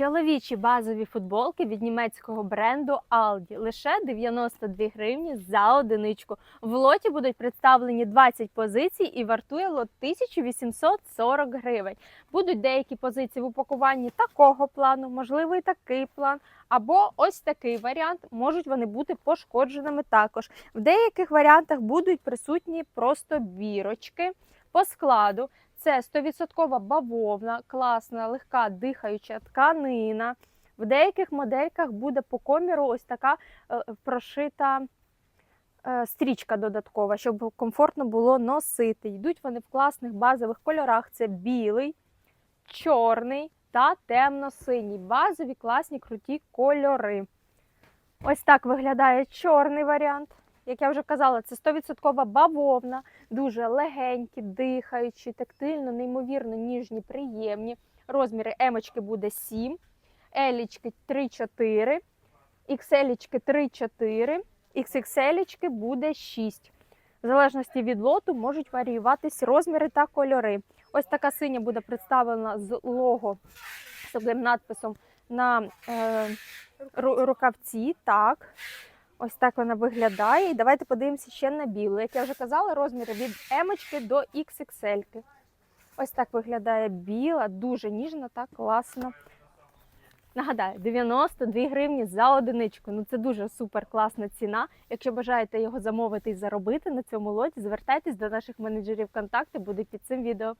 Чоловічі базові футболки від німецького бренду Aldi. Лише 92 гривні за одиничку. В лоті будуть представлені 20 позицій і вартує лот 1840 гривень. Будуть деякі позиції в упакуванні такого плану, можливо, і такий план, або ось такий варіант. Можуть вони бути пошкодженими також. В деяких варіантах будуть присутні просто бірочки по складу. Це 100% бавовна, класна, легка дихаюча тканина. В деяких модельках буде по коміру ось така е, прошита е, стрічка додаткова, щоб комфортно було носити. Йдуть вони в класних базових кольорах: це білий, чорний та темно-синій. Базові класні круті кольори. Ось так виглядає чорний варіант. Як я вже казала, це 100% бавовна, дуже легенькі, дихаючі, тактильно, неймовірно ніжні, приємні. Розміри емочки буде 7, елічки 3-4, ікселічки 3-4, XXL буде 6. В залежності від лоту можуть варіюватись розміри та кольори. Ось така синя буде представлена з лого з таким надписом на е, рукавці. Так. Ось так вона виглядає. І давайте подивимося ще на білу. Як я вже казала, розміри від емочки до XXL. Ось так виглядає біла, дуже ніжна та класна. Нагадаю, 92 гривні за одиничку. Ну це дуже супер класна ціна. Якщо бажаєте його замовити і заробити на цьому лоті, звертайтесь до наших менеджерів контакти, будуть під цим відео.